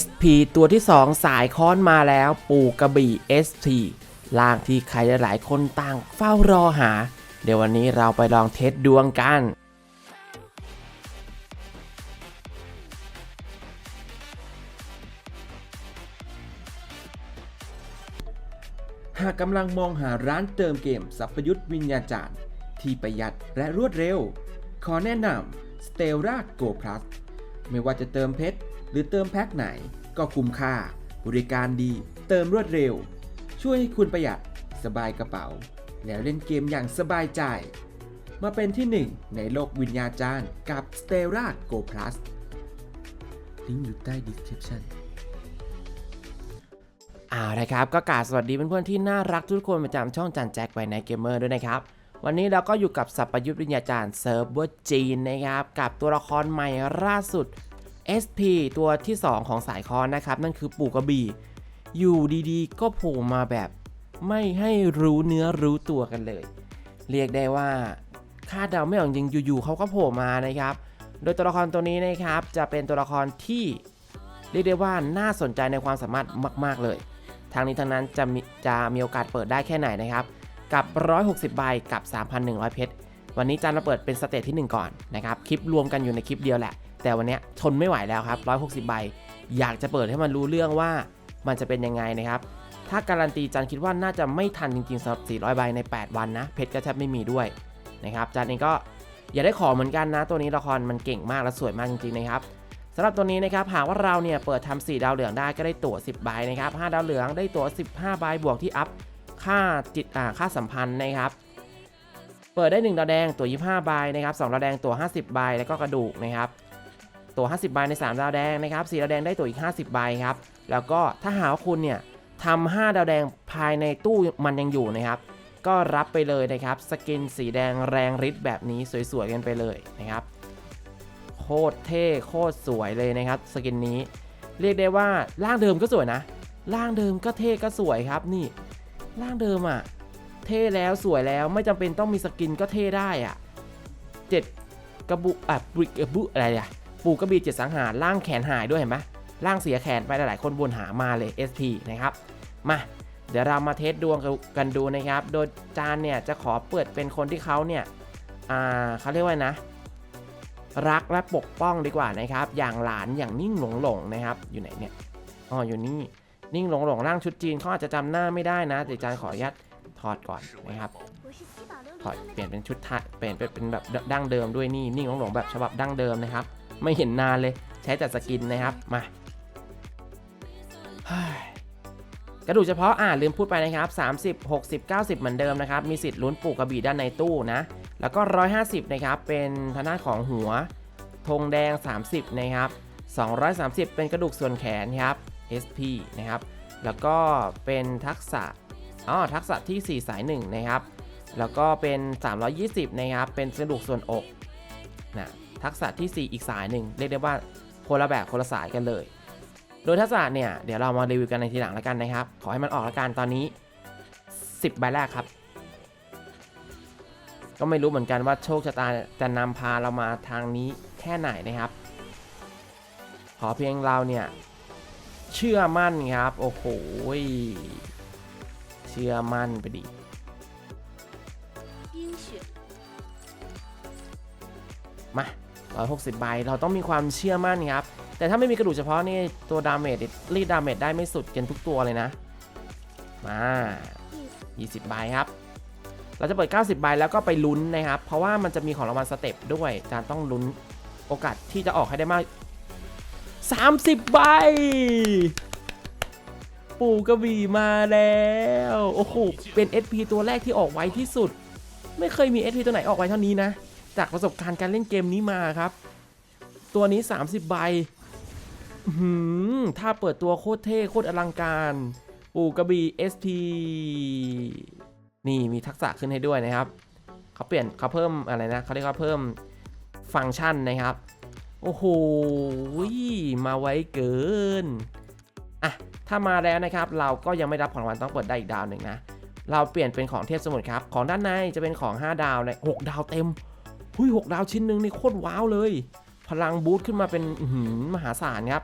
SP ตัวที่ 2 สายค้อนมาแล้วปูกระบี่ SP ล่างที่ใครหลายๆคนต่างเฝ้ารอหา เดี๋ยววันนี้เราไปลองเทสดวงกันหากกำลังมองหาร้านเติมเกมสัพยุทธวิญญาจารย์ ที่ประหยัดและรวดเร็ว ขอแนะนำ Stella Go Plus ไม่ว่าจะเติมเพชรหรือเติมแพ็คไหนก็คุ้มค่า บริการดี เติมรวดเร็ว ช่วยให้คุณประหยัดสบายกระเป๋า แล้วเล่นเกมอย่างสบายใจ มาเป็นที่หนึ่งในโลกวิญญาจารย์กับ Stella Go Plus ลิงก์อยู่ใต้ description เอาละครับ ก็กราบสวัสดีเพื่อนๆที่น่ารักทุกคนประจำช่องจันแจ็คไวไนเกมเมอร์ด้วยนะครับ วันนี้เราก็อยู่กับสัพยุทธวิญญาจารย์เซิร์ฟเวอร์จีนนะครับ กับตัวละครใหม่ล่าสุด SP ตัวที่ 2 ของสายคอนนะครับ นั่นคือปู่กระบี่ อยู่ดีๆ ก็โผล่มาแบบ ไม่ให้รู้เนื้อรู้ตัวกันเลย เรียกได้ว่าคาดเดาไม่ออกจริงอยู่ๆเขาก็โผล่มานะครับ โดยตัวละครตัวนี้นะครับ จะเป็นตัวละครที่เรียกได้ว่าน่าสนใจในความสามารถมาก ๆเลย ทางนี้ทางนั้นจะมีจะมีโอกาสเปิดได้แค่ไหนนะครับ กับ 160 ใบกับ 3,100 เพชร วันนี้จันมาเปิดเป็นสเตจที่ 1 ก่อนนะครับ คลิปรวมกันอยู่ในคลิปเดียวแหละ แต่วันนี้ทนไม่ไหวแล้วครับ 160 ใบ อยากจะเปิดให้มันรู้เรื่องว่ามันจะเป็นยังไงนะครับ ถ้าการันตีจันคิดว่าน่าจะไม่ทันจริงๆสำหรับ 400 ใบใน 8 วันนะ เพชรก็แทบไม่มีด้วยนะครับ จันเองก็อย่าได้ขอเหมือนกันนะ ตัวนี้ละครมันเก่งมากและสวยมากจริงๆนะครับสำหรับตัวนี้นะครับหากว่าเราเนี่ยเปิดทำ4ดาวเหลืองได้ก็ได้ตั๋ว 10 ใบนะครับ 5 ดาวเหลืองได้ตั๋ว 15 ใบบวกที่อัพ ค่าจิตอ่าค่าสัมพันธ์นะครับเปิดได้1ดาวแดงตัว 25 ใบนะครับ2ดาวแดงตัว 50 ใบ แล้วก็กระดูกนะครับ ตัว 50 ใบใน 3 ดาวแดงนะครับ4ดาวแดงได้ตัวอีก 50 ใบครับ แล้วก็ถ้าหากว่าคุณเนี่ยทำ5ดาวแดงภายในตู้มันยังอยู่นะครับ ก็รับไปเลยนะครับ สกินสีแดงแรงฤทธิ์แบบนี้สวยๆกันไปเลยนะครับ โคตรเท่โคตรสวยเลยนะครับ สกินนี้ เรียกได้ว่าร่างเดิมก็สวยนะร่างเดิมก็เท่ก็สวยครับนี่ ร่างเดิมอะ เท่แล้วสวยแล้วไม่จำเป็นต้องมีสกินก็เท่ได้อะเจ็ดกระบุอะบุกระบุอะไรอะปูกระบีเจ็ดสังหารร่างแขนหายด้วยเห็นไหมร่างเสียแขนไปหลายๆคนบนหามาเลย SP นะครับ มาเดี๋ยวเรามาเทสดวงกันดูนะครับ โดยจานเนี่ยจะขอเปิดเป็นคนที่เขาเนี่ยอ่าเขาเรียกว่านะ รักและปกป้องดีกว่านะครับ อย่างหลานอย่างนิ่งหลงหลงนะครับ อยู่ไหนเนี่ย อ๋ออยู่นี่ นิ่งหลงหลงร่างชุดจีนเขาอาจจะจำหน้าไม่ได้นะแต่อาจารย์ขออนุญาตถอดก่อนนะครับถอดเปลี่ยนเป็นชุดไทยเปลี่ยนเป็นแบบดั้งเดิมด้วยนี่นิ่งหลงหลงแบบฉบับดั้งเดิมนะครับ ไม่เห็นนานเลยใช้แต่สกินนะครับมากระดูกเฉพาะอ่าลืมพูดไปนะครับ 30 60 90 เหมือนเดิมนะครับ มีสิทธิ์ลุ้นปลูกกระบี่ด้านในตู้นะ แล้วก็ 150 นะครับ เป็นทางด้านของหัวธงแดง 30 นะครับ 230 เป็นกระดูกส่วนแขนครับ SP นะครับ แล้วก็เป็นทักษะอ๋อทักษะที่ 4 สาย 1 นะครับ แล้วก็เป็น 320 นะครับ เป็นกระดูกส่วนอกนะทักษะที่ 4 อีกสายหนึ่งเรียกได้ว่าคนละแบบคนละสายกันเลย โดยทักษะเนี่ยเดี๋ยวเรามารีวิวกันในทีหลังแล้วกันนะครับ ขอให้มันออกแล้วกันตอนนี้ 10 ใบแรกครับ ก็ไม่รู้เหมือนกันว่าโชคชะตาจะนำพาเรามาทางนี้แค่ไหนนะครับ ขอเพียงเราเนี่ย เชื่อมั่นครับ โอ้โหเชื่อมั่นไปดิ冰雪มา160ใบ เราต้องมีความเชื่อมั่นครับ แต่ถ้าไม่มีกระดูกเฉพาะนี่ตัวดาเมจรีดดาเมจได้ไม่สุดกันทุกตัวเลยนะ มา 20 ใบครับ เราจะเปิด 90 ใบแล้วก็ไปลุ้นนะครับ เพราะว่ามันจะมีของรางวัลสเต็ปด้วยอาจารต้องลุ้นโอกาสที่จะออกให้ได้มาก 30 ใบ ปู่กระบี่มาแล้ว โอ้โห เป็น SP ตัวแรกที่ออกไวที่สุด ไม่เคยมี SP ตัวไหนออกไวเท่านี้นะ จากประสบการณ์การเล่นเกมนี้มาครับ ตัวนี้ 30 ใบหือถ้าเปิดตัวโคตรเท่ โคตรอลังการ ปู่กระบี่ SP นี่มีทักษะขึ้นให้ด้วยนะครับ เขาเปลี่ยนเขาเพิ่มอะไรนะ เขาเรียกว่าเพิ่มฟังก์ชันนะครับ โอ้โห มาไว้เกิน อะ ถ้ามาแล้วนะครับ เราก็ยังไม่รับของรางวัลต้องเปิดได้อีกดาวหนึ่งนะ เราเปลี่ยนเป็นของเทพสมุทรครับ ของด้านในจะเป็นของ 5 ดาวเลย6ดาวเต็ม หุย6ดาวชิ้นหนึ่งนี่โคตรว้าวเลย พลังบูสต์ขึ้นมาเป็นหืมหาศาลครับ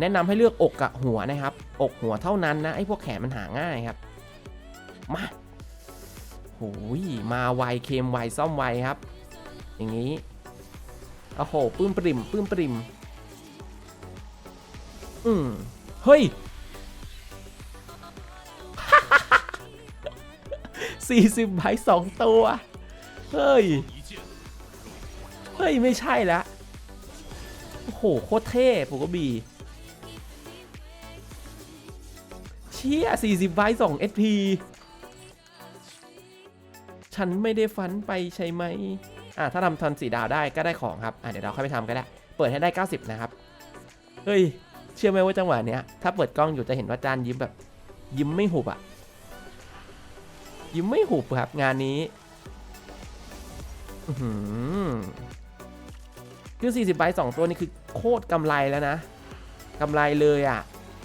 แนะนำให้เลือกอกกับหัวนะครับ อกหัวเท่านั้นนะ ไอ้พวกแขนมันหาง่ายครับ มาโอ้ยมาไว เค็มไว ซ่อมไวครับ อย่างนี้ โอ้โหปื้มปริมปื้มปริม อืมเฮ้ยสี่สิบใบสองตัว เฮ้ย เฮ้ย ไม่ใช่ละโอ้โห โคตรเท่ผมก็บี เชี่ย40ใบ2 SP ฉันไม่ได้ฟันไปใช่ไหม อะถ้าทำทันสีดาวได้ก็ได้ของครับอะเดี๋ยวเราค่อยไปทำก็ได้ เปิดให้ได้ 90 นะครับ เฮ้ย เชื่อไหมว่าจังหวะเนี้ย ถ้าเปิดกล้องอยู่จะเห็นว่าจานยิ้มแบบ ยิ้มไม่หุบอะยิ้มไม่หุบครับงานนี้คือหือคือ 40ใบ2ตัวนี่คือโคตรกำไรแล้วนะกำไรเลยอะ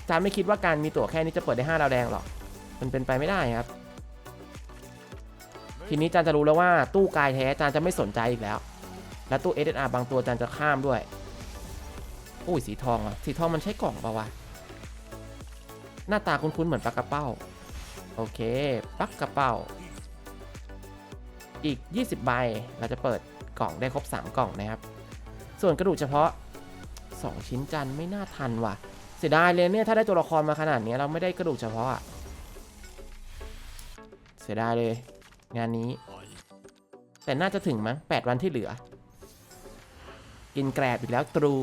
จานไม่คิดว่าการมีตั๋วแค่นี้จะเปิดได้ 5 ดาวแดงหรอก มันเป็นไปไม่ได้ครับ ทีนี้จานจะรู้แล้วว่าตู้กายแท้จานจะไม่สนใจอีกแล้ว และตู้ SSR บางตัวจานจะข้ามด้วยโอ้ยสีทองอะสีทองมันใช้กล่องปะวะหน้าตาคุ้นๆเหมือนปลากระเป้า โอเคปลากระเป้า อีก 20 ใบเราจะเปิดกล่องได้ครบ 3 กล่องนะครับ ส่วนกระดูกเฉพาะ 2 ชิ้นจันไม่น่าทันว่ะ เสียดายเลยเนี่ยถ้าได้ตัวละครมาขนาดนี้เราไม่ได้กระดูกเฉพาะอะเสียดายเลย งานนี้ แต่น่าจะถึงมั้ง8วันที่เหลือ กินแกรบอีกแล้วตรู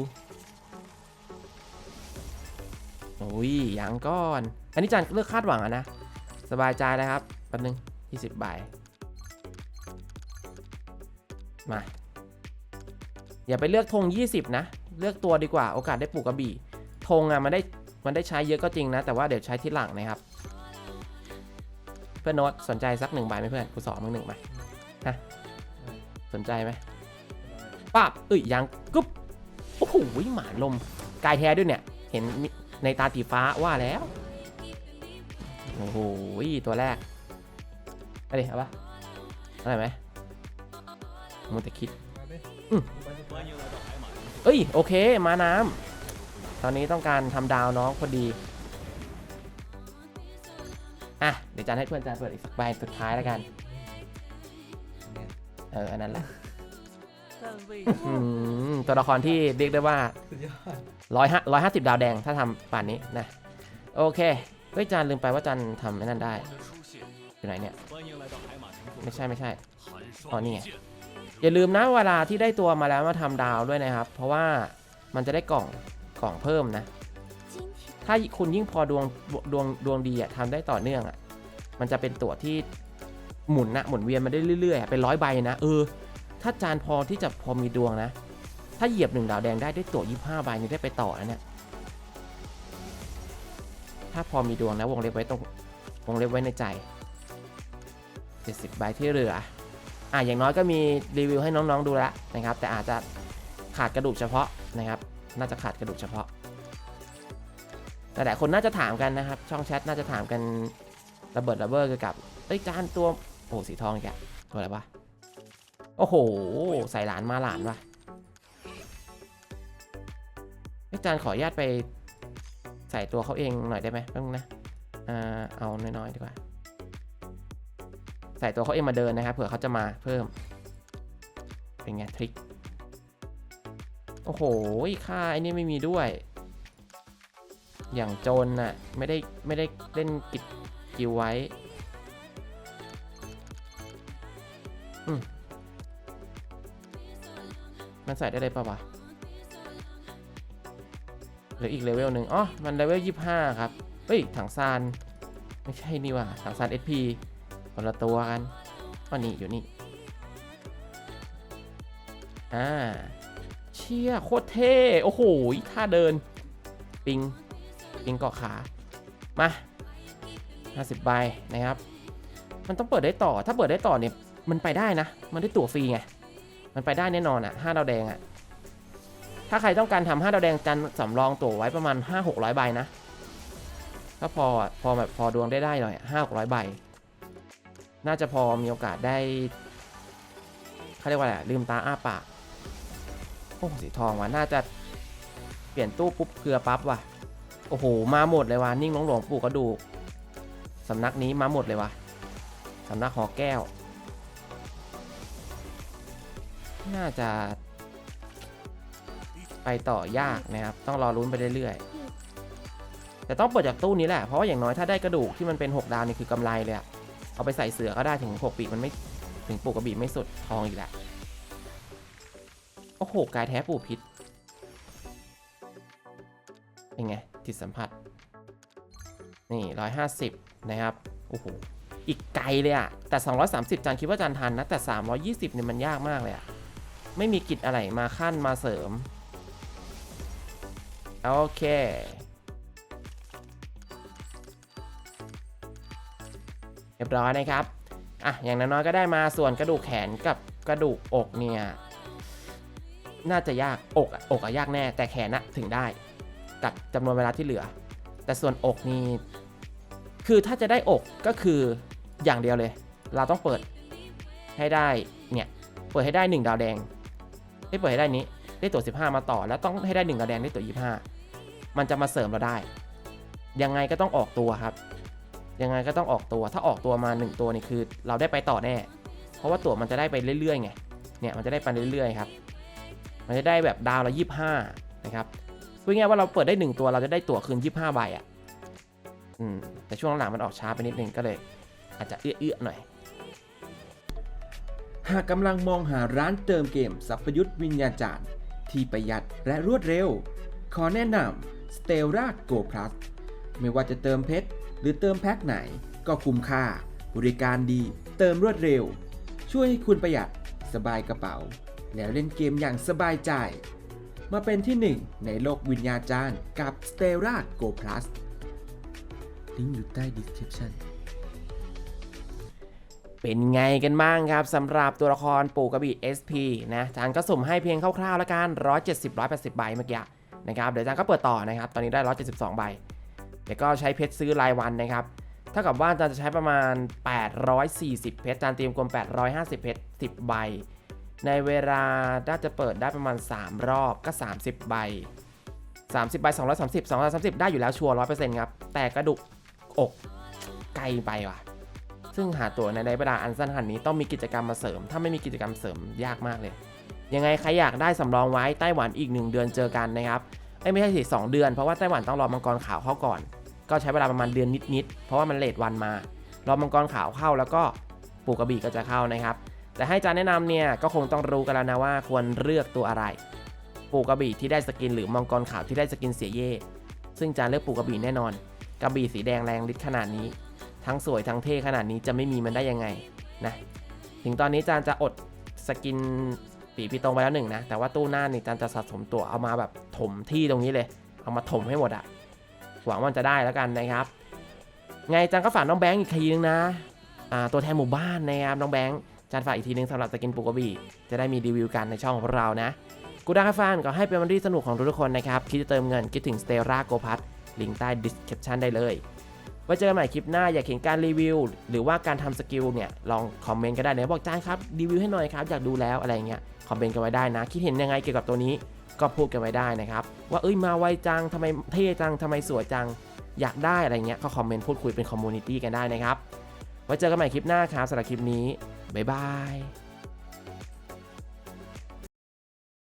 โอ้ยยังก้อน อันนี้จันเลือกคาดหวังอะนะ สบายใจนะครับแป๊บนึง20ใบมา อย่าไปเลือกธง20 นะ เลือกตัวดีกว่าโอกาสได้ปลูกกระบี่ธงอะมันได้มันได้ใช้เยอะก็จริงนะ แต่ว่าเดี๋ยวใช้ที่หลังนะครับ เพื่อนโน้ตสนใจสักหนึ่งใบไหมเพื่อนกูสอนมึงหนึ่งใบฮะสนใจไหมป้าบเอ้ยยังกึ๊บโอ้โหหมาลมกายแท้ด้วยเนี่ย เห็นในตาตีฟ้าว่าแล้วโอ้โหตัวแรกอะไรเอาปะอะไรไหมมัวแต่คิดอืมเอ้ยโอเค มาน้ำตอนนี้ต้องการทำดาวน้องพอดี่ะเดี๋ยวจานให้เพื่อนจานเปิดอีกสักใบสุดท้ายแล้วกัน เอออันนั้นแหละตัวละครที่เรียกได้ว่าร้อยห้าร้อยห้าสิบดาวแดงถ้าทำป่านนี้นะโอเคเฮ้ยจานลืมไปว่าจันทำไอ้นั่นได้อยู่ไหนเนี่ยไม่ใช่ไม่ใช่อ๋อนี่ไอย่าลืมนะเวลาที่ได้ตัวมาแล้วมาทำดาวด้วยนะครับ เพราะว่ามันจะได้กล่องกล่องเพิ่มนะ ถ้าคุณยิ่งพอดวงดวงดวงดีอะทำได้ต่อเนื่องอะมันจะเป็นตัวที่หมุนนะหมุนเวียนมาได้เรื่อยๆเป็นร้อยใบนะเออ ถ้าจานพอที่จะพอมีดวงนะ ถ้าเหยียบหนึ่งดาวแดงได้ได้ตัวยี่ห้าใบนี่ได้ไปต่อแล้วเนี่ยถ้าพอมีดวงนะวงเล็บไว้ตรงวงเล็บไว้ในใจ70ใบที่เหลืออะอย่างน้อยก็มีรีวิวให้น้องๆดูแล้วนะครับ แต่อาจจะขาดกระดูกเฉพาะนะครับ น่าจะขาดกระดูกเฉพาะ แต่หลายคนน่าจะถามกันนะครับ ช่องแชทน่าจะถามกันระเบิดระเบ้อเกี่ยวกับเอ้ยจานตัวโอ้สีทองอีกอะตัวอะไรวะโอ้โหใส่หลานมาหลานวะเอ้จานขออนุญาตไปใส่ตัวเขาเองหน่อยได้ไหมแป๊บนึงนะอ่าเอาน้อยๆดีกว่า ใส่ตัวเขาเองมาเดินนะครับเผื่อเขาจะมาเพิ่ม เป็นไงทริคโอ้โหค่าไอ้นี่ไม่มีด้วย อย่างโจรน่ะ ไม่ได้ไม่ได้เล่นกิจกิวไว้มันใส่ได้เลยปะวะเหลืออีกเลเวลหนึ่งอ๋อ มันเลเวลยี่ห้าครับ เฮ้ย ถังซาน ไม่ใช่นี่ว่ะถังซาน SP คนละตัวกันอ๋อนี่ อยู่นี่ อ่า เชี่ย โคตรเท่ โอ้โห ท่าเดิน ปิง ปิงเกาะขา มา 50 ใบนะครับ มันต้องเปิดได้ต่อ ถ้าเปิดได้ต่อเนี่ย มันไปได้นะ มันได้ตั๋วฟรีไง มันไปได้แน่นอนอะ่ะ5ดาวแดงอะ่ะ ถ้าใครต้องการทำ5ดาวแดงจันสำรองตั๋วไว้ประมาณ 5-600 ใบนะถ้าพอ พอแบบพอดวงได้ได้หน่อยห้าหกร้อยใบ น่าจะพอมีโอกาสได้เขาเรียกว่าอะไรอะลืมตาอ้าปากโอ้สีทองว่ะน่าจะเปลี่ยนตู้ปุ๊บเกลือปั๊บว่ะ โอ้โห มาหมดเลยว่ะ นิ่งหลวงหลวงปู่กระดูก สำนักนี้มาหมดเลยว่ะ สำนักหอแก้ว น่าจะ ไปต่อยากนะครับ ต้องรอลุ้นไปเรื่อยๆ แต่ต้องเปิดจากตู้นี้แหละ เพราะว่าอย่างน้อยถ้าได้กระดูกที่มันเป็น 6 ดาวนี่คือกำไรเลยอะเอาไปใส่เสือก็ได้ถึง 6 ปีมันไม่ถึงปู่กระบี่ไม่สุดทองอีกแหละโอ้โหกายแท้ปู่พิษ เป็นไงจิตสัมผัส นี่ร้อยห้าสิบนะครับ โอ้โห อีกไกลเลยอะแต่ 230 จานคิดว่าจานทันนะ แต่ 320เนี่ยมันยากมากเลยอะไม่มีกิจอะไรมาขั้นมาเสริม โอเคเรียบร้อยนะครับ อะ อย่างน้อยๆก็ได้มาส่วนกระดูกแขนกับกระดูกอกเนี่ย น่าจะยากอกอะอกอะยากแน่ แต่แขนอะถึงได้ กับจำนวนเวลาที่เหลือ แต่ส่วนอกนี่คือถ้าจะได้อกก็คืออย่างเดียวเลย เราต้องเปิดให้ได้เนี่ยเปิดให้ได้ 1 ดาวแดงไม่เปิดให้ได้นี้ได้ตัว 15 มาต่อ แล้วต้องให้ได้ 1 ดาวแดงได้ตัว 25 มันจะมาเสริมเราได้ ยังไงก็ต้องออกตัวครับ ยังไงก็ต้องออกตัว ถ้าออกตัวมา 1 ตัวนี่คือ เราได้ไปต่อแน่ เพราะว่าตัวมันจะได้ไปเรื่อยๆไงเนี่ยมันจะได้ไปเรื่อยๆครับมันจะได้แบบดาวละ25นะครับ พูดง่ายว่าเราเปิดได้ 1 ตัวเราจะได้ตั๋วคืน 25 ใบอะอืมแต่ช่วงหลังมันออกช้าไปนิดนึงก็เลย อาจจะเอื้อๆหน่อย หากกำลังมองหาร้านเติมเกมสัพยุทธวิญญาจารย์ ที่ประหยัดและรวดเร็ว ขอแนะนำ Stella Go Plus ไม่ว่าจะเติมเพชรหรือเติมแพ็คไหน ก็คุ้มค่า บริการดี เติมรวดเร็ว ช่วยให้คุณประหยัดสบายกระเป๋า แล้วเล่นเกมอย่างสบายใจ มาเป็นที่หนึ่งในโลกวิญญาจารย์กับ Stella Go Plus ลิงก์อยู่ใต้ description เป็นไงกันบ้างครับสำหรับตัวละครปู่กระบี่ SP นะจานก็สุ่มให้เพียงคร่าวๆแล้วกัน 170 180 ใบเมื่อกี้นะครับ เดี๋ยวจานก็เปิดต่อนะครับ ตอนนี้ได้ 172 ใบ เดี๋ยวก็ใช้เพชรซื้อรายวันนะครับ เท่ากับว่าจานจะใช้ประมาณ 840 เพชรจานเตรียมกลม850 เพชร 10 ใบ ในเวลาน่าจะเปิดได้ประมาณ 3 รอบก็ 30 ใบ 30 ใบ 230 230 ได้อยู่แล้วชัวร์100%ครับ แต่กระดูกอกไกลไปว่ะ ซึ่งหาตัวในระยะเวลาอันสั้นขนาดนี้ต้องมีกิจกรรมมาเสริม ถ้าไม่มีกิจกรรมเสริมยากมากเลย ยังไงใครอยากได้สำรองไว้ไต้หวันอีก 1 เดือนเจอกันนะครับเอ้ไม่ใช่สิสเดือนเพราะว่าไต้หวันต้องรอมังกรขาวเข้าก่อน ก็ใช้เวลาประมาณเดือนนิดๆเพราะว่ามันเลทวันมารอมังกรขาวเข้าแล้วก็ปูกระบี่ก็จะเข้านะครับ แต่ให้จานแนะนำเนี่ยก็คงต้องรู้กันแล้วนะว่าควรเลือกตัวอะไร ปูกระบี่ที่ได้สกินหรือมังกรขาวที่ได้สกินเสียเย่ซึ่งจานเลือกปูกระบี่แน่นอน กระบี่สีแดงแรงฤทธิ์ขนาดนี้ ทั้งสวยทั้งเท่ขนาดนี้จะไม่มีมันได้ยังไงนะถึงตอนนี้จานจะอดสกินปีปีตรงไปแล้วหนึ่งนะ แต่ว่าตู้หน้านี่จานจะสะสมตัวเอามาแบบถมที่ตรงนี้เลย เอามาถมให้หมดอะหวังว่าจะได้แล้วกันนะครับ ไงจานก็ฝากน้องแบงค์อีกทีนึงนะตัวแทนหมู่บ้านนะครับน้องแบงค์ จานฝากอีกทีนึงสำหรับสกินปูกบีจะได้มีรีวิวกันในช่องของเรานะกูดังฟานก็ให้เป็นวันที่สนุกของทุกๆคนนะครับคิดจะเติมเงินคิดถึง Stella Go p a s ลิงก์ใต้ description ได้เลยไว้เจอกันใหม่คลิปหน้าอยากเห็นการรีวิว หรือว่าการทำสกิลเนี่ยลองคอมเมนต์ก็ได้นะบอกจานครับรีวิวให้หน่อยครับอยากดูแล้วอะไรเงี้ยคอมเมนต์กันไว้ได้นะ คิดเห็นยังไงเกี่ยวกับตัวนี้ก็พูดกันไว้ได้นะครับว่าเอ้ยมาไวจังทำไมเท่จังทำไมสวยจังอยากได้อะไรเงี้ยก็คอมเมนต์พูดคุยเป็นคอมมูนิตี้กันได้นะครับไว้เจอกันใหม่คลิปหน้าครับสำหรับคลิปนี้ บ๊ายบาย